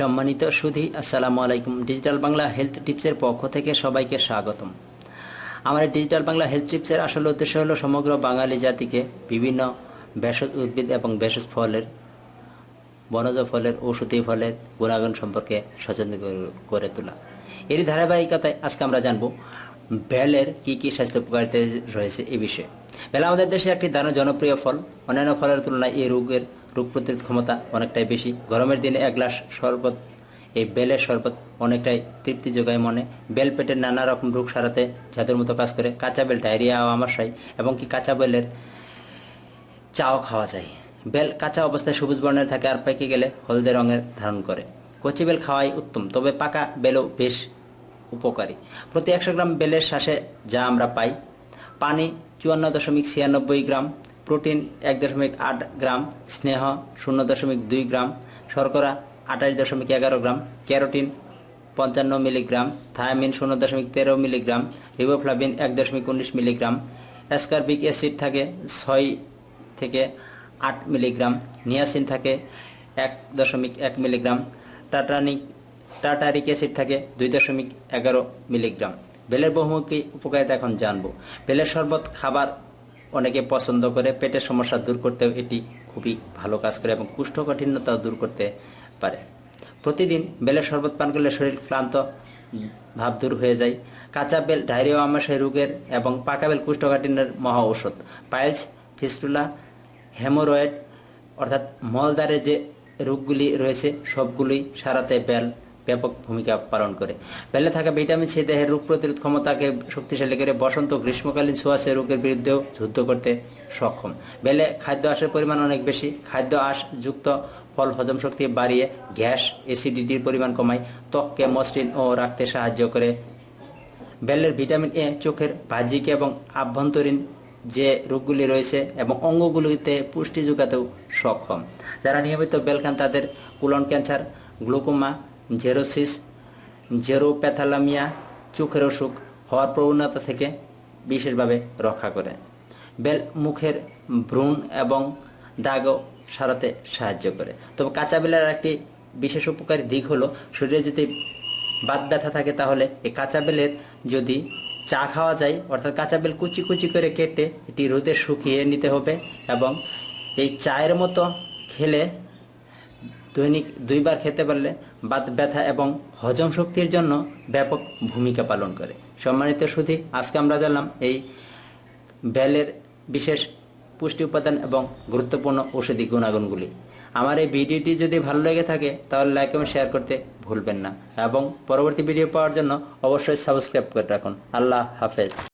সম্মানিত সুধী, আসসালামু আলাইকুম। ডিজিটাল বাংলা হেলথ টিপসের পক্ষ থেকে সবাইকে স্বাগতম। আমার ডিজিটাল বাংলা হেলথ টিপসের আসল উদ্দেশ্য হলো সমগ্র বাঙালি জাতিকে বিভিন্ন ভেষজ উদ্ভিদ এবং ভেষজ ফলের, বনজ ফলের, ঔষধি ফলের গুণাগুণ সম্পর্কে সচেতন করে- তোলা। এরই ধারাবাহিকতায় আজকে আমরা জানব বেলের কি কি স্বাস্থ্য উপকারিতা রয়েছে এ বিষয়ে। বেল আমাদের দেশে একটি দারুণ জনপ্রিয় ফল। অন্যান্য ফলের তুলনায় এই রোগের রোগ প্রতিরোধ ক্ষমতা অনেকটাই বেশি। গরমের দিনে এক গ্লাস শরবত, এই বেলের শরবত অনেকটাই তৃপ্তি যোগায় মনে। বেল পেটের নানা রকম রোগ সারাতে জাদুর মতো কাজ করে। কাঁচা বেল ডায়রিয়া ও এবং কি কাঁচা বেলের চাও খাওয়া যায়। বেল কাঁচা অবস্থায় সবুজ বর্ণের থাকে আর পেকে গেলে হলদে রঙের ধারণ করে। কচি বেল খাওয়াই উত্তম, তবে পাকা বেলও বেশ উপকারী। প্রতি একশো গ্রাম বেলের শ্বাসে যা আমরা পাই, পানি চুয়ান্ন দশমিক ছিয়ানব্বই গ্রাম। প্রোটিন এক দশমিক আট গ্রাম, স্নেহ শূন্য দশমিক দুই গ্রাম, শর্করা আঠাশ দশমিক এগারো গ্রাম, ক্যারোটিন পঞ্চান্ন মিলিগ্রাম, থায়ামিন শূন্য দশমিক তেরো মিলিগ্রাম, রিবোফ্লাভিন এক দশমিক উনিশ মিলিগ্রাম, অ্যাসকারবিক অ্যাসিড থাকে ছয় থেকে আট মিলিগ্রাম, নিয়াসিন থাকে এক দশমিক এক মিলিগ্রাম, টাটানিক, টাটারিক অ্যাসিড থাকে দুই দশমিক এগারো মিলিগ্রাম। বেলের বহুমুখী উপকারিতা এখন জানব। বেলের শরবত খাবার অনেকে পছন্দ করে পেটের সমস্যা দূর করতেও এটি খুবই ভালো কাজ করে এবং কুষ্ঠকাঠিন্যতাও দূর করতে পারে। প্রতিদিন বেলের শরবত পান করলে শরীর ক্লান্ত ভাব দূর হয়ে যায়। কাঁচা বেল, ডায়রিয়া, আমাশয় রোগের এবং পাকা বেল কুষ্ঠকাঠিন্যের মহা ঔষধ। পাইলস ফিস্টুলা হেমোরয়েড অর্থাৎ মলদারে যে রোগগুলি রয়েছে সবগুলি সারাতে বেল ব্যাপক ভূমিকা পালন করে। বেলে থাকা ভিটামিন সি দেহের রোগ প্রতিরোধ ক্ষমতাকে শক্তিশালী করে বসন্ত, গ্রীষ্মকালীন ছোঁয়াচে রোগের বিরুদ্ধেও যুদ্ধ করতে সক্ষম। বেলে খাদ্য আঁশের পরিমাণ অনেক বেশি। খাদ্য আঁশ যুক্ত ফল হজম শক্তি বাড়িয়ে গ্যাস, অ্যাসিডিটির পরিমাণ কমায়। ত্বককে মসৃণ ও রাখতে সাহায্য করে। বেলের ভিটামিন এ চোখের বাহ্যিক এবং আভ্যন্তরীণ যে রোগগুলি রয়েছে এবং অঙ্গগুলিতে পুষ্টি যোগাতেও সক্ষম। যারা নিয়মিত বেল খান তাদের colon cancer, glaucoma xerosis, xerophthalmia চোখের অসুখ হওয়ার প্রবণতা থেকে বিশেষভাবে রক্ষা করে। বেল মুখের ভ্রূণ এবং দাগও সারাতে সাহায্য করে। তবে কাঁচা বেলের একটি বিশেষ উপকারী দিক হলো, শরীরে যদি বাত ব্যথা থাকে তাহলে এই কাঁচা বেলের যদি চা খাওয়া যায়, অর্থাৎ কাঁচা বেল কুচি কুচি করে কেটে এটি রোদে শুকিয়ে নিতে হবে এবং এই চায়ের মতো খেলে দৈনিক দুইবার খেতে পারলে বাত ব্যথা এবং হজম শক্তির জন্য ব্যাপক ভূমিকা পালন করে। সম্মানিত সুধী, আজকে আমরা জানলাম এই বেলের বিশেষ পুষ্টি উপাদান এবং গুরুত্বপূর্ণ ঔষধি গুণাগুণগুলি। আমার এই ভিডিওটি যদি ভালো লেগে থাকে, তাহলে লাইক এবং শেয়ার করতে ভুলবেন না। এবং পরবর্তী ভিডিও পাওয়ার জন্য অবশ্যই সাবস্ক্রাইব করে রাখুন। আল্লাহ হাফেজ।